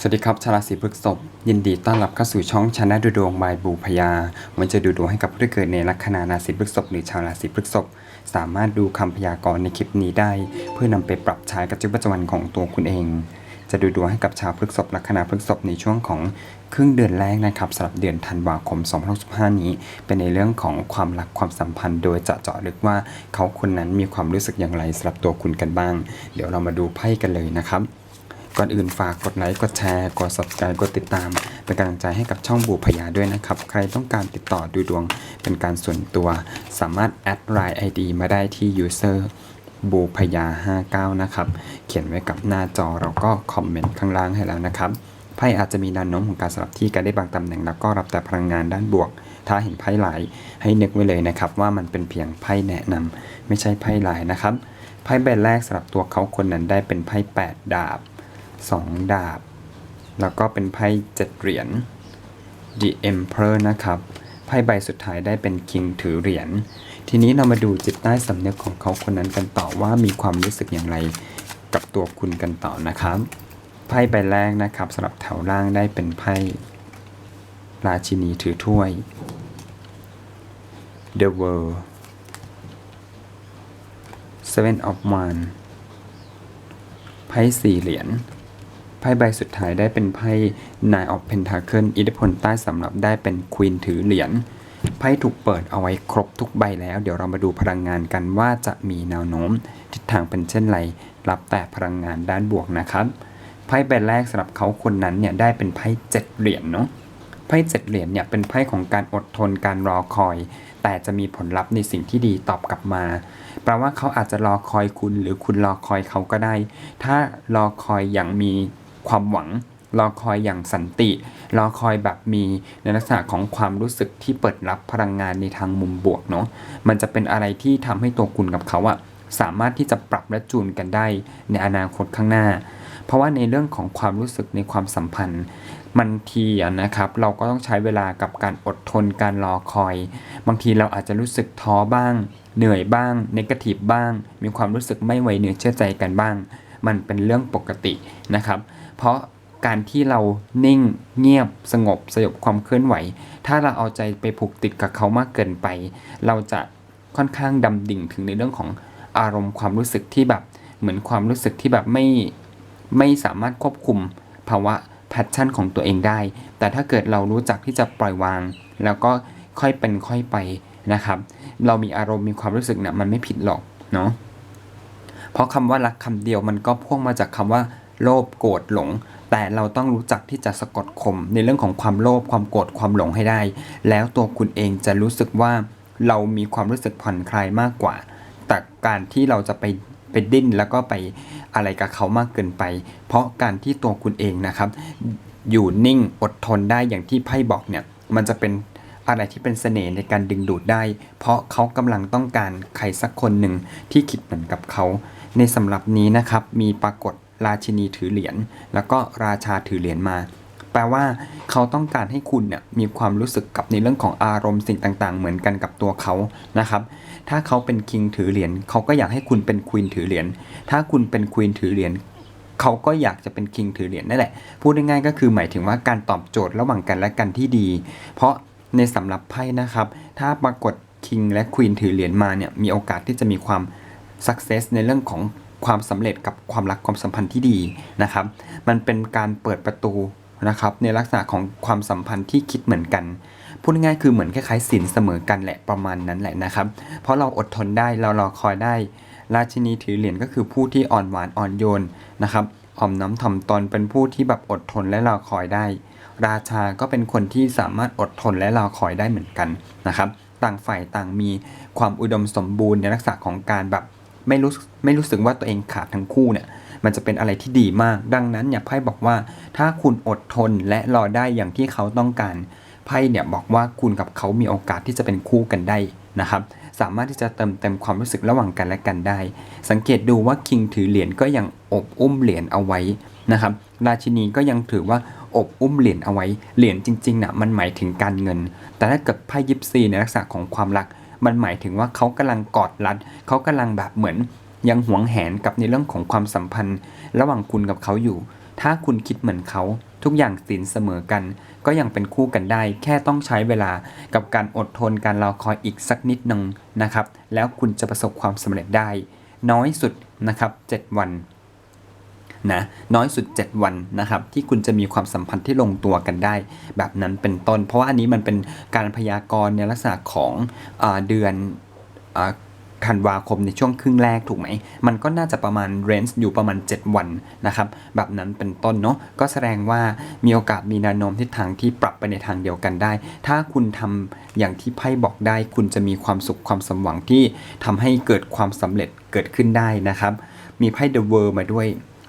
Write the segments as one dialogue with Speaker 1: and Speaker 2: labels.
Speaker 1: สวัสดีครับชาวราศีพฤษภยินดีต้อนรับเข้าสู่ช่องชนะดูดวงบายบูพยาวันจะดูดวงให้กับผู้ที่เกิดในลัคนาราศีพฤษภหรือชาวราศีพฤษภสามารถดูคำพยากรณ์ในคลิปนี้ได้ เพื่อนำไปปรับใช้กับชีวิตประจำวันของตัวคุณเอง จะดูดวงให้กับชาวพฤษภลัคนาพฤษภในช่วงของครึ่งเดือนแรกนะครับสำหรับเดือนธันวาคม 2065นี้ เป็นในเรื่องของความรักความสัมพันธ์ โดยจะเจาะลึกว่าเขาคนนั้นมีความรู้สึกอย่างไรสำหรับตัวคุณกันบ้าง เดี๋ยวเรามาดูไพ่กันเลยนะครับ ก่อนอื่นฝากกดไลค์ กดแชร์ กด subscribe กดติดตาม เป็นกำลังใจให้กับช่องบูพยาด้วยนะครับ ใครต้องการติดต่อดูดวงเป็นการส่วนตัว สามารถแอดไลน์ ID มาได้ที่ user บูพยา 59 นะครับ เขียนไว้กับหน้าจอเราก็คอมเมนต์ข้างล่างให้แล้วนะครับไพ่อาจจะมีแนวโน้มของการสลับที่กันได้บางตำแหน่งแล้วก็รับแต่พลังงานด้านบวก ถ้าเห็นไพ่หลายให้นึกไว้เลยนะครับ ว่ามันเป็นเพียงไพ่แนะนำไม่ใช่ไพ่หลายนะครับ ไพ่ใบแรกสำหรับตัวเขาคนนั้นได้เป็นไพ่8ดาบ 2 ดาบ แล้วก็เป็นไพ่7เหรียญ The Emperor นะครับ ไพ่ใบสุดท้ายได้เป็น King ถือเหรียญ ทีนี้เรามาดูจิตใต้สำนึกของเขาคนนั้นกันต่อว่ามีความรู้สึกอย่างไรกับตัวคุณกันต่อนะครับ ไพ่ใบแรกนะครับสำหรับแถวล่างได้เป็นไพ่ราชินีถือถ้วย The World Seven of Wands ไพ่สี่เหรียญ ไพ่ใบสุดท้ายได้เป็นไพ่ Nine of Pentacle อิทธิพลใต้สำหรับได้เป็นควีนถือเหรียญไพ่ถูกเปิดเอาไว้ครบทุกใบแล้ว เดี๋ยวเรามาดูพลังงานกันว่าจะมีแนวโน้ม ทิศทางเป็นเช่นไร รับแต่พลังงานด้านบวกนะครับไพ่ใบแรกสำหรับเขาคนนั้นเนี่ยได้เป็นไพ่เจ็ดเหรียญเนาะไพ่เจ็ดเหรียญเนี่ยเป็นไพ่ของการอดทนการรอคอย แต่จะมีผลลัพธ์ในสิ่งที่ดีตอบกลับมาแปลว่าเขาอาจจะรอคอยคุณหรือคุณรอคอยเขาก็ได้ ถ้ารอคอยอย่างมี ความหวัง รอคอยอย่างสันติ รอคอยแบบมีในลักษณะของความรู้สึกที่เปิดรับพลังงานในทางมุมบวกเนาะมันจะเป็นอะไรที่ทำให้ตัวคุณกับเขาอะสามารถที่จะปรับและจูนกันได้ในอนาคตข้างหน้า เพราะว่าในเรื่องของความรู้สึกในความสัมพันธ์มันทีอะนะครับ เราก็ต้องใช้เวลากับการอดทนการรอคอย บางทีเราอาจจะรู้สึกท้อบ้าง เหนื่อยบ้างนกาทีฟบ้าง มีความรู้สึกไม่ไวเนื้อเชื่อใจกันบ้าง มันเป็นเรื่องปกตินะครับ เพราะการที่เรานิ่งเงียบสงบสยบความเคลื่อนไหว ถ้าเราเอาใจไปผูกติดกับเขามากเกินไป เราจะค่อนข้างดำดิ่งถึงในเรื่องของอารมณ์ความรู้สึกที่แบบเหมือนความรู้สึกที่แบบไม่ไม่สามารถควบคุมภาวะแพชชั่นของตัวเองได้ แต่ถ้าเกิดเรารู้จักที่จะปล่อยวาง แล้วก็ค่อยเป็นค่อยไปนะครับ เรามีอารมณ์มีความรู้สึกเนี่ยมันไม่ผิดหรอกเนาะเพราะคำว่ารักคำเดียวมันก็พ่วงมาจากคำว่า โลภโกรธหลง แต่เราต้องรู้จักที่จะสะกดข่มในเรื่องของความโลภความโกรธความหลงให้ได้ แล้วตัวคุณเองจะรู้สึกว่าเรามีความรู้สึกผ่อนคลายมากกว่า แต่การที่เราจะไปไปดิ้นแล้วก็ไปอะไรกับเขามากเกินไป เพราะการที่ตัวคุณเองนะครับ อยู่นิ่งอดทนได้อย่างที่ไพ่บอกเนี่ย มันจะเป็นอะไรที่เป็นเสน่ห์ในการดึงดูดได้ เพราะเขากำลังต้องการใครสักคนหนึ่งที่คิดเหมือนกับเขา ในสำหรับนี้นะครับมีปรากฏ ราชินีถือเหรียญแล้วก็ราชาถือเหรียญมา แปลว่าเขาต้องการให้คุณเนี่ยมีความรู้สึกกับในเรื่องของอารมณ์สิ่งต่างๆ เหมือนกันกับตัวเขานะครับ ถ้าเขาเป็นคิงถือเหรียญเขาก็อยากให้คุณเป็นควีนถือเหรียญถ้าคุณเป็นควีนถือเหรียญเขาก็อยากจะเป็นคิงถือเหรียญนั่นแหละ พูดง่ายๆก็คือหมายถึงว่าการตอบโจทย์ระหว่างกันและกันที่ดี เพราะในสำหรับไพ่นะครับ ถ้าปรากฏคิงและควีนถือเหรียญมาเนี่ยมีโอกาสที่จะมีความสักเซสในเรื่องของ ความสำเร็จกับความรักความสัมพันธ์ที่ดีนะครับ มันเป็นการเปิดประตูนะครับ ในลักษณะของความสัมพันธ์ที่คิดเหมือนกันพูดง่ายคือเหมือนคล้ายๆสินเสมอกันแหละประมาณนั้นแหละนะครับ เพราะเราอดทนได้เรารอคอยได้ ราชินีถือเหรียญก็คือผู้ที่อ่อนหวานอ่อนโยนนะครับอ่อมน้ำถ่อมตนเป็นผู้ที่แบบอดทนและรอคอยได้ ราชาก็เป็นคนที่สามารถอดทนและรอคอยได้เหมือนกันนะครับ ต่างฝ่ายต่างมีความอุดมสมบูรณ์ในลักษณะของการแบบ ไม่รู้ไม่รู้สึกว่าตัวเองขาดทั้งคู่เนี่ยมันจะเป็นอะไรที่ดีมาก ดังนั้นเนี่ยไพ่บอกว่าถ้าคุณอดทนและรอได้อย่างที่เขาต้องการไพ่เนี่ยบอกว่าคุณกับเขามีโอกาสที่จะเป็นคู่กันได้นะครับ สามารถที่จะเติมเต็มความรู้สึกระหว่างกันและกันได้ สังเกตดูว่าคิงถือเหรียญก็ยังอบอุ้มเหรียญเอาไว้นะครับ ราชินีก็ยังถือว่าอบอุ้มเหรียญเอาไว้ เหรียญจริงๆนะ่ะมันหมายถึงการเงิน แต่ถ้าเกิดไพ่ยิปซีในลักษณะของความรัก มันหมายถึงว่าเขากำลังกอดรัดเขากำลังแบบเหมือนยังหวงแหนกับในเรื่องของความสัมพันธ์ ระหว่างคุณกับเขาอยู่ ถ้าคุณคิดเหมือนเขาทุกอย่างสินเสมอกัน ก็ยังเป็นคู่กันได้ แค่ต้องใช้เวลากับการอดทนการรอคอยอีกสักนิดหนึ่งนะครับ แล้วคุณจะประสบความสำเร็จได้ น้อยสุดนะครับ 7 วัน นะน้อยสุด 7 วันนะครับที่คุณจะมีความสัมพันธ์ที่ลงตัวกันได้ แบบนั้นเป็นต้น เพราะว่าอันนี้มันเป็นการพยากรณ์ในลักษณะของอเดือนอธันวาคมในช่วงครึ่งแรกถูกไหม มันก็น่าจะประมาณเรนจ์อยู่ประมาณ 7 วันนะครับ แบบนั้นเป็นต้นเนาะ ก็แสดงว่ามีโอกาสมีแนวโน้มทิศทางที่ปรับไปในทางเดียวกันได้ ถ้าคุณทำอย่างที่ไพ่บอกได้ คุณจะมีความสุขความสมหวังที่ทำให้เกิดความสำเร็จเกิดขึ้นได้นะครับ มีไพ่ The World มาด้วย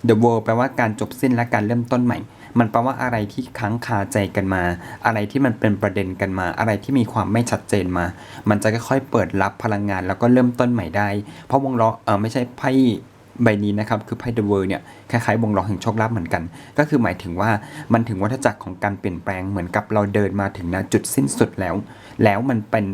Speaker 1: The World แปลว่าการจบสิ้นและการเริ่มต้นใหม่ มันแปลว่าอะไรที่ค้างคาใจกันมา อะไรที่มันเป็นประเด็นกันมา อะไรที่มีความไม่ชัดเจนมา มันจะค่อยๆเปิดรับพลังงาน แล้วก็เริ่มต้นใหม่ได้ เพราะวงล้อเออไม่ใช่ไพ่ใบนี้นะครับคือไพ่ The World เนี่ยคล้ายๆวงล้อแห่งโชคลาภเหมือนกัน ก็คือหมายถึงว่ามันถึงวัฏจักรของการเปลี่ยนแปลงเหมือนกับเราเดินมาถึงณจุดสิ้นสุดแล้ว แล้วมันเป็น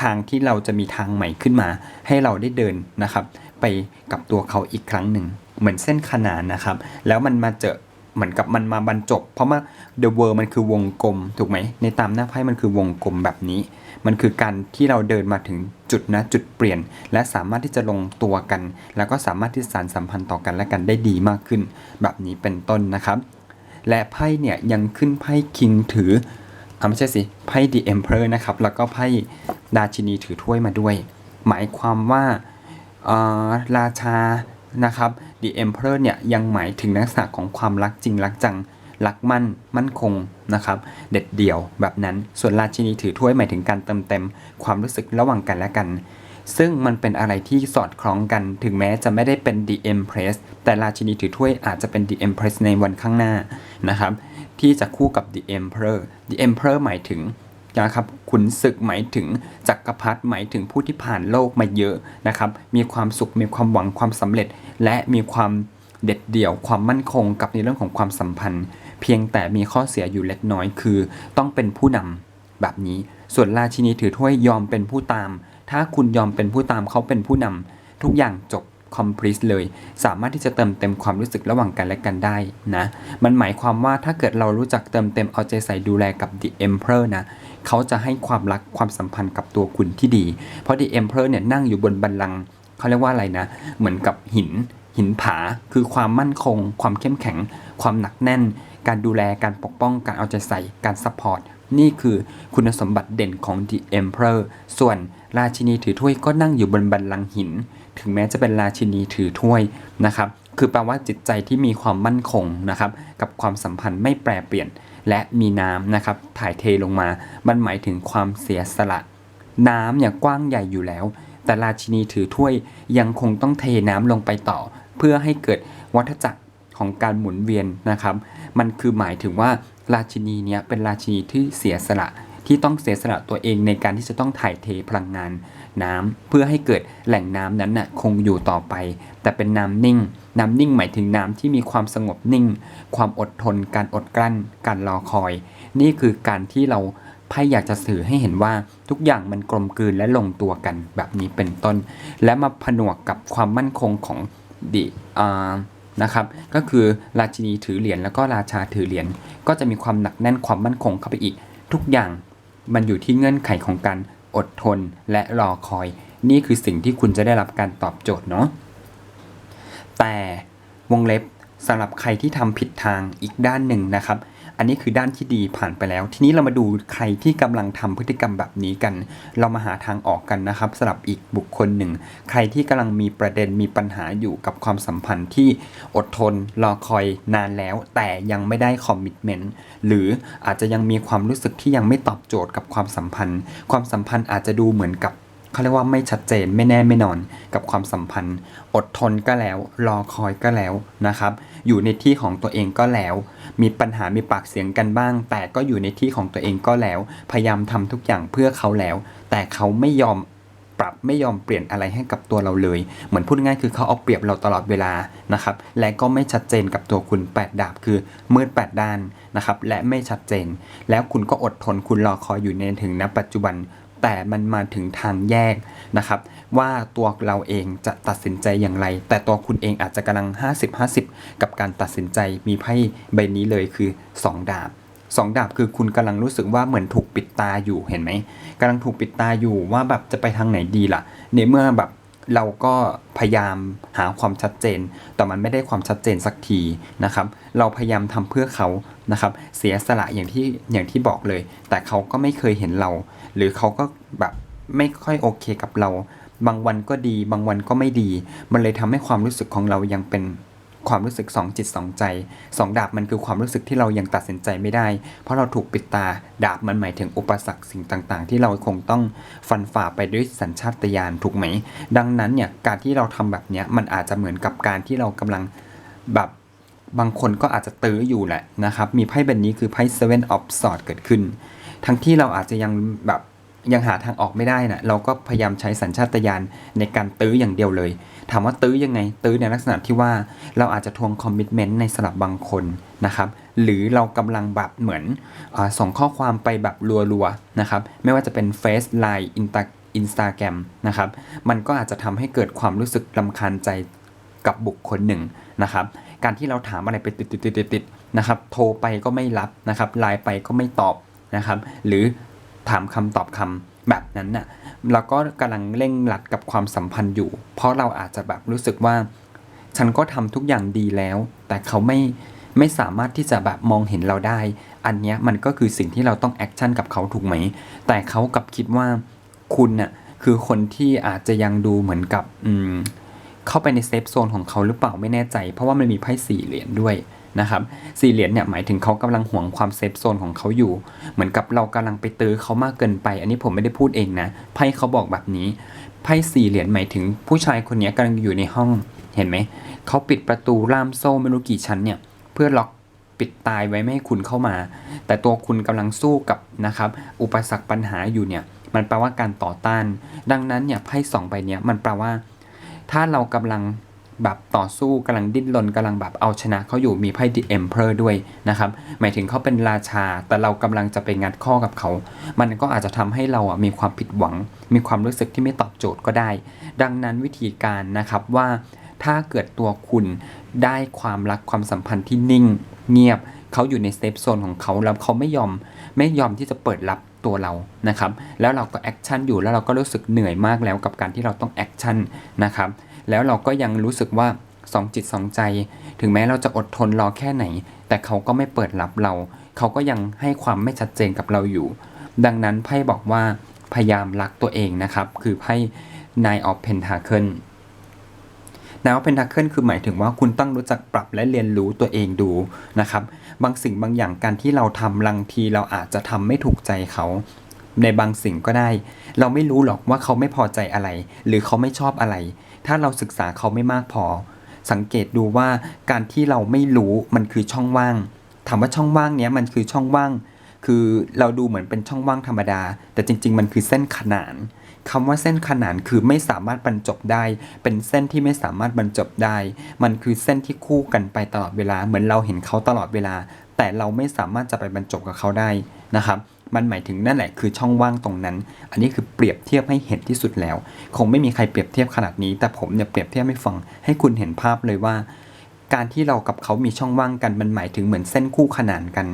Speaker 1: ทางที่เราจะมีทางใหม่ขึ้นมา ให้เราได้เดินนะครับ ไปกับตัวเขาอีกครั้งหนึ่ง เหมือนเส้นขนานนะครับ แล้วมันมาเจอเหมือนกับมันมาบรรจบ เพราะว่า the world มันคือวงกลมถูกไหมในตามหน้าไพ่มันคือวงกลมแบบนี้ มันคือการที่เราเดินมาถึงจุดนะจุดเปลี่ยน และสามารถที่จะลงตัวกัน แล้วก็สามารถที่สานสัมพันธ์ต่อกันและกันได้ดีมากขึ้น แบบนี้เป็นต้นนะครับ และไพ่เนี่ยยังขึ้นไพ่คิงถืออ่าไม่ใช่สิไพ่ The Emperor นะครับแล้วก็ไพ่ราชินีถือถ้วยมาด้วย หมายความว่าออราชา นะครับ The Emperor เนี่ยยังหมายถึงลักษณะของความรักจริงรักจังรักมั่นมั่นคงนะครับ เด็ดเดี่ยวแบบนั้นส่วนราชินีถือถ้วยหมายถึงการเติมเต็มความรู้สึกระหว่างกันและกัน ซึ่งมันเป็นอะไรที่สอดคล้องกัน ถึงแม้จะไม่ได้เป็น The Empress แต่ราชินีถือถ้วยอาจจะเป็น The Empress ในวันข้างหน้านะครับ ที่จะคู่กับ The Emperor The Emperor หมายถึง นะครับขุนศึกหมายถึงจักรพรรดิหมายถึงผู้ที่ผ่านโลกมาเยอะนะครับมีความสุขมีความหวังความสำเร็จ และมีความเด็ดเดี่ยวความมั่นคงกับในเรื่องของความสัมพันธ์ เพียงแต่มีข้อเสียอยู่เล็กน้อยคือ ต้องเป็นผู้นำแบบนี้ ส่วนราชินีถือถ้วยยอมเป็นผู้ตาม ถ้าคุณยอมเป็นผู้ตามเขาเป็นผู้นำทุกอย่างจบ complete เลย สามารถที่จะเติมเต็มความรู้สึกระหว่างกันและกันได้นะ มันหมายความว่าถ้าเกิดเรารู้จักเติมเต็มเอาใจใส่ดูแลกับ The Emperor นะ เขาจะให้ความรักความสัมพันธ์กับตัวคุณที่ดี เพราะ The Emperor เนี่ยนั่งอยู่บนบัลลังเขาเรียกว่าอะไรนะ เหมือนกับหิน หินผา คือความมั่นคง ความเข้มแข็ง ความหนักแน่น การดูแล การปกป้อง การเอาใจใส่ การซัพพอร์ต นี่คือคุณสมบัติเด่นของ The Emperor ส่วนราชินีถือถ้วยก็นั่งอยู่บนบัลลังหิน ถึงแม้จะเป็นราชินีถือถ้วยนะครับ คือแปลว่าจิตใจที่มีความมั่นคงนะครับ กับความสัมพันธ์ไม่แปรเปลี่ยน และมีน้ำนะครับ ถ่ายเทลงมา มันหมายถึงความเสียสละ น้ำเนี่ยกว้างใหญ่อยู่แล้ว แต่ราชินีถือถ้วยยังคงต้องเทน้ำลงไปต่อ เพื่อให้เกิดวัฏจักร ของการหมุนเวียนนะครับ มันคือหมายถึงว่าราชินีเนี่ยเป็นราชินีที่เสียสละที่ต้องเสียสละตัวเองในการที่จะต้องถ่ายเทพลังงานน้ำเพื่อให้เกิดแหล่งน้ำนั้นน่ะคงอยู่ต่อไป แต่เป็นน้ำนิ่ง น้ำนิ่งหมายถึงน้ำที่มีความสงบนิ่ง ความอดทน การอดกลั้น การรอคอย นี่คือการที่เราไพ่อยากจะสื่อให้เห็นว่าทุกอย่างมันกลมกลืนและลงตัวกันแบบนี้เป็นต้น และมาผนวกกับความมั่นคงของดิอ่า นะครับ ก็คือราชินีถือเหรียญแล้วก็ราชาถือเหรียญก็จะมีความหนักแน่นความมั่นคงเข้าไปอีก ทุกอย่างมันอยู่ที่เงื่อนไขของการอดทนและรอคอย นี่คือสิ่งที่คุณจะได้รับการตอบโจทย์เนาะแต่วงเล็บสำหรับใครที่ทำผิดทางอีกด้านหนึ่งนะครับ อันนี้คือด้านที่ดีผ่านไปแล้ว ทีนี้เรามาดูใครที่กำลังทำพฤติกรรมแบบนี้กัน เรามาหาทางออกกันนะครับสำหรับอีกบุคคลหนึ่ง ใครที่กำลังมีประเด็นมีปัญหาอยู่กับความสัมพันธ์ที่อดทนรอคอยนานแล้ว แต่ยังไม่ได้คอมมิชเมนต์หรืออาจจะยังมีความรู้สึกที่ยังไม่ตอบโจทย์กับความสัมพันธ์ ความสัมพันธ์อาจจะดูเหมือนกับ เขาเรียกว่าไม่ชัดเจนไม่แน่ไม่นอนกับความสัมพันธ์ อดทนก็แล้ว รอคอยก็แล้วนะครับ อยู่ในที่ของตัวเองก็แล้ว มีปัญหามีปากเสียงกันบ้าง แต่ก็อยู่ในที่ของตัวเองก็แล้ว พยายามทำทุกอย่างเพื่อเขาแล้ว แต่เขาไม่ยอมปรับไม่ยอมเปลี่ยนอะไรให้กับตัวเราเลย เหมือนพูดง่ายคือเขาเอาเปรียบเราตลอดเวลานะครับ และก็ไม่ชัดเจนกับตัวคุณแปดดาบคือมืดแปดด้านนะครับ และไม่ชัดเจน แล้วคุณก็อดทนคุณรอคอยอยู่ในถึงณปัจจุบัน แต่มันมาถึงทางแยกนะครับ ว่าตัวเราเองจะตัดสินใจอย่างไร แต่ตัวคุณเองอาจจะกำลัง 50-50 กับการตัดสินใจมีไพ่ใบนี้เลยคือ 2 ดาบ2ดาบคือคุณกำลังรู้สึกว่าเหมือนถูกปิดตาอยู่เห็นไหมกำลังถูกปิดตาอยู่ว่าแบบจะไปทางไหนดีล่ะ ในเมื่อแบบ เราก็พยายามหาความชัดเจน แต่มันไม่ได้ความชัดเจนสักทีนะครับ เราพยายามทำเพื่อเขานะครับ เสียสละอย่างที่อย่างที่บอกเลย แต่เขาก็ไม่เคยเห็นเรา หรือเขาก็แบบไม่ค่อยโอเคกับเรา บางวันก็ดี บางวันก็ไม่ดี มันเลยทำให้ความรู้สึกของเรายังเป็น ความรู้สึกสองจิตสองใจสองดาบมันคือความรู้สึกที่เรายังตัดสินใจไม่ได้ เพราะเราถูกปิดตาดาบมันหมายถึงอุปสรรคสิ่งต่างๆ ที่เราคงต้องฟันฝ่าไปด้วยสัญชาตญาณถูกไหม ดังนั้นเนี่ยการที่เราทำแบบนี้มันอาจจะเหมือนกับการที่เรากำลังแบบบางคนก็อาจจะตื้ออยู่แหละนะครับ มีไพ่ใบนี้คือไพ่ Seven of Swords เกิดขึ้น ทั้งที่เราอาจจะยังแบบ ยังหาทางออกไม่ได้นะเราก็พยายามใช้สัญชาตญาณในการตื้ออย่างเดียวเลย ถามว่าตื้อยังไง ตื้อในลักษณะที่ว่าเราอาจจะทวงคอมมิชเมนต์ในสลับบางคนนะครับ หรือเรากำลังแบบเหมือนอส่งข้อความไปแบบรัวๆนะครับ ไม่ว่าจะเป็น Face Line อินตาอินสตาแกรมนะครับ มันก็อาจจะทำให้เกิดความรู้สึกลำคาญใจกับบุคคลหนึ่งนะครับ การที่เราถามอะไรไปติดๆๆๆนะครับ โทรไปก็ไม่รับนะครับ ไลน์ไปก็ไม่ตอบนะครับ หรือ ถามคำตอบคำแบบนั้นน่ะเราก็กำลังเร่งรัดกับความสัมพันธ์อยู่ เพราะเราอาจจะแบบรู้สึกว่า ฉันก็ทำทุกอย่างดีแล้ว แต่เขาไม่ไม่สามารถที่จะแบบมองเห็นเราได้ อันนี้มันก็คือสิ่งที่เราต้องแอคชั่นกับเขาถูกไหม แต่เขากลับคิดว่าคุณน่ะคือคนที่อาจจะยังดูเหมือนกับอืมเข้าไปในเซฟโซนของเขาหรือเปล่าไม่แน่ใจ เพราะว่ามันมีไพ่สี่เหรียญด้วย นะครับสี่เหรียญเนี่ยหมายถึงเขากำลังห่วงความเซฟโซนของเขาอยู่ เหมือนกับเรากำลังไปตื้อเขามากเกินไป อันนี้ผมไม่ได้พูดเองนะไพ่เขาบอกแบบนี้ไพ่สี่เหรียญหมายถึงผู้ชายคนนี้กำลังอยู่ในห้องเห็นไหมเขาปิดประตูล่ามโซ่ไม่รู้กี่ชั้นเนี่ยเพื่อล็อกปิดตายไว้ไม่ให้คุณเข้ามา แต่ตัวคุณกำลังสู้กับนะครับอุปสรรคปัญหาอยู่เนี่ยมันแปลว่าการต่อต้าน ดังนั้นเนี่ยไพ่สองใบเนี้ยมันแปลว่า ถ้าเรากำลัง แบบต่อสู้กำลังดิ้นรนกำลังแบบเอาชนะเขาอยู่มีไพ่ The Emperor ด้วยนะครับหมายถึงเขาเป็นราชา แต่เรากำลังจะไปงัดข้อกับเขา มันก็อาจจะทำให้เราอะมีความผิดหวัง มีความรู้สึกที่ไม่ตอบโจทย์ก็ได้ ดังนั้นวิธีการนะครับว่าถ้าเกิดตัวคุณได้ความรักความสัมพันธ์ที่นิ่ง เงียบเขาอยู่ในเซฟโซนของเขาแล้วเขาไม่ยอมไม่ยอมที่จะเปิดรับตัวเรานะครับ แล้วเราก็แอคชั่นอยู่แล้วเราก็รู้สึกเหนื่อยมากแล้วกับการที่เราต้องแอคชั่นนะครับ แล้วเราก็ยังรู้สึกว่าสองจิตสองใจ ถึงแม้เราจะอดทนรอแค่ไหน แต่เขาก็ไม่เปิดรับเรา เขาก็ยังให้ความไม่ชัดเจนกับเราอยู่ ดังนั้นไพ่บอกว่าพยายามรักตัวเองนะครับ คือไพ่ Nine of Pentacle นายว่าเป็นทักเกิลคือหมายถึงว่าคุณต้องรู้จักปรับและเรียนรู้ตัวเองดูนะครับ บางสิ่งบางอย่างการที่เราทำบางทีเราอาจจะทำไม่ถูกใจเขา ในบางสิ่งก็ได้ เราไม่รู้หรอกว่าเขาไม่พอใจอะไร หรือเขาไม่ชอบอะไร ถ้าเราศึกษาเขาไม่มากพอ สังเกตดูว่าการที่เราไม่รู้มันคือช่องว่าง ถามว่าช่องว่างเนี้ยมันคือช่องว่าง คือเราดูเหมือนเป็นช่องว่างธรรมดา แต่จริง ๆ มันคือเส้นขนานคำว่าเส้นขนานคือไม่สามารถบรรจบได้ เป็นเส้นที่ไม่สามารถบรรจบได้ มันคือเส้นที่คู่กันไปตลอดเวลา เหมือนเราเห็นเขาตลอดเวลา แต่เราไม่สามารถจะไปบรรจบกับเขาได้นะครับ มันหมายถึงนั่นแหละคือช่องว่างตรงนั้น อันนี้คือเปรียบเทียบให้เห็นที่สุดแล้ว คงไม่มีใครเปรียบเทียบขนาดนี้ แต่ผมเนี่ยเปรียบเทียบให้ฟังให้คุณเห็นภาพเลยว่า การที่เรากับเขามีช่องว่างกันมันหมายถึงเหมือนเส้นคู่ขนานกัน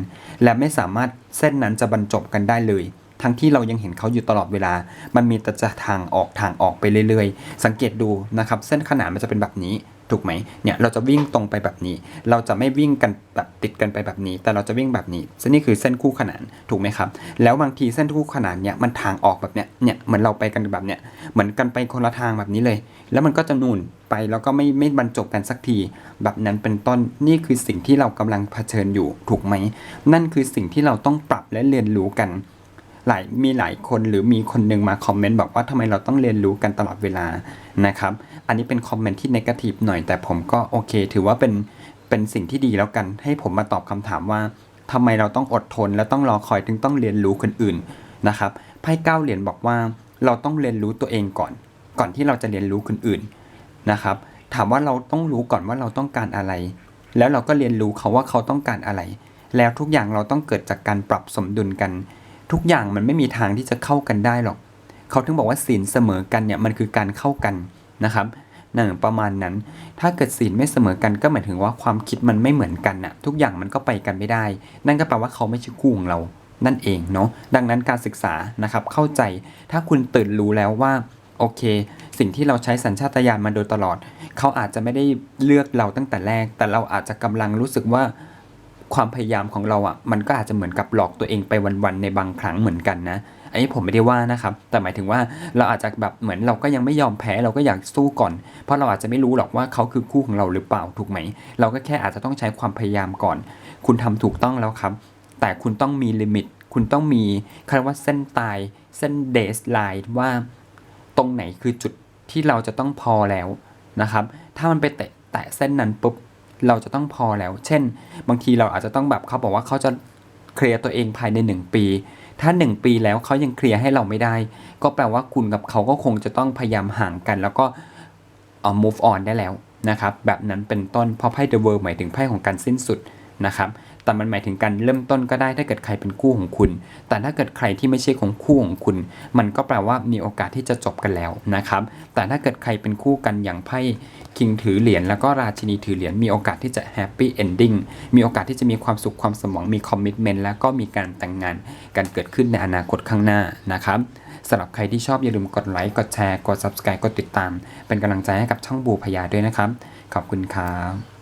Speaker 1: และไม่สามารถเส้นนั้นจะบรรจบกันได้เลย ทั้งที่เรายังเห็นเขาอยู่ตลอดเวลา มันมีแต่จะทางออกทางออกไปเรื่อยๆ สังเกตดูนะครับ เส้นขนานมันจะเป็นแบบนี้ ถูกไหมเนี่ยเราจะวิ่งตรงไปแบบนี้ เราจะไม่วิ่งกันแบบติดกันไปแบบนี้ แต่เราจะวิ่งแบบนี้ซึ่งนี่คือเส้นคู่ขนานถูกไหมครับ แล้วบางทีเส้นคู่ขนานเนี่ยมันทางออกแบบเนี้ยเนี่ยเหมือนเราไปกันแบบเนี้ยเหมือนกันไปคนละทางแบบนี้เลย แล้วมันก็จะนูนไปแล้วก็ไม่ไม่บรรจบกันสักที แบบนั้นเป็นต้นนี่คือสิ่งที่เรากำลังเผชิญอยู่ถูกไหมนั่นคือสิ่งที่เราต้องปรับและเรียนรู้กัน หลายมีหลายคนหรือมีคนหนึ่งมาคอมเมนต์บอกว่าทำไมเราต้องเรียนรู้กันตลอดเวลานะครับ อันนี้เป็นคอมเมนต์ที่นกาทีฟหน่อยแต่ผมก็โอเค ถือว่าเป็นเป็นสิ่งที่ดีแล้วกัน ให้ผมมาตอบคำถามว่าทำไมเราต้องอดทน และต้องรอคอยถึงต้องเรียนรู้คนอื่นนะครับไพ่เก้าเหรียญบอกว่าเราต้องเรียนรู้ตัวเองก่อน ก่อนที่เราจะเรียนรู้คนอื่นนะครับ ถามว่าเราต้องรู้ก่อนว่าเราต้องการอะไร แล้วเราก็เรียนรู้เขาว่าเขาต้องการอะไร แล้วทุกอย่างเราต้องเกิดจากการปรับสมดุลกัน ทุกอย่างมันไม่มีทางที่จะเข้ากันได้หรอก เขาถึงบอกว่าศีลเสมอกันเนี่ยมันคือการเข้ากันนะครับนั่นประมาณนั้น ถ้าเกิดศีลไม่เสมอกันก็หมายถึงว่าความคิดมันไม่เหมือนกันน่ะ ทุกอย่างมันก็ไปกันไม่ได้ นั่นก็แปลว่าเขาไม่ใช่คู่ของเรา นั่นเองเนาะ ดังนั้นการศึกษานะครับ เข้าใจ ถ้าคุณตื่นรู้แล้วว่า โอเค สิ่งที่เราใช้สัญชาตญาณมาโดยตลอด เขาอาจจะไม่ได้เลือกเราตั้งแต่แรก แต่เราอาจจะกำลังรู้สึกว่า ความพยายามของเราอะมันก็อาจจะเหมือนกับหลอกตัวเองไปวันๆในบางครั้งเหมือนกันนะอันนี้ผมไม่ได้ว่านะครับ แต่หมายถึงว่าเราอาจจะแบบเหมือนเราก็ยังไม่ยอมแพ้เราก็อยากสู้ก่อน เพราะเราอาจจะไม่รู้หรอกว่าเขาคือคู่ของเราหรือเปล่าถูกไหม เราก็แค่อาจจะต้องใช้ความพยายามก่อน คุณทำถูกต้องแล้วครับ แต่คุณต้องมีลิมิต คุณต้องมีคำว่าเส้นตาย เส้นเดสไลน์ว่าตรงไหนคือจุดที่เราจะต้องพอแล้วนะครับ ถ้ามันไปแตะแตะเส้นนั้นปุ๊บ เราจะต้องพอแล้ว เช่น บางทีเราอาจจะต้องแบบเขาบอกว่าเขาจะเคลียร์ตัวเองภายใน 1 ปี ถ้า 1 ปีแล้วเขายังเคลียร์ให้เราไม่ได้ ก็แปลว่าคุณกับเขาก็คงจะต้องพยายามห่างกัน แล้วก็เอ่อ move on ได้แล้วนะครับ แบบนั้นเป็นต้นเพราะไพ่ The World หมายถึงไพ่ของการสิ้นสุดนะครับ แต่มันหมายถึงการเริ่มต้นก็ได้ถ้าเกิดใครเป็นคู่ของคุณ แต่ถ้าเกิดใครที่ไม่ใช่ของคู่ของคุณ มันก็แปลว่ามีโอกาสที่จะจบกันแล้วนะครับ แต่ถ้าเกิดใครเป็นคู่กันอย่างไพ่คิงถือเหรียญแล้วก็ราชินีถือเหรียญมีโอกาสที่จะแฮปปี้เอนดิ้งมีโอกาสที่จะมีความสุขความสมองมีคอมมิชเมนต์แล้วก็มีการแต่งงานกันเกิดขึ้นในอนาคตข้างหน้านะครับสำหรับใครที่ชอบอย่าลืมกดไลค์กดแชร์กด subscribe กดติดตาม เป็นกำลังใจให้กับช่องบูพยาด้วยนะครับ ขอบคุณครับ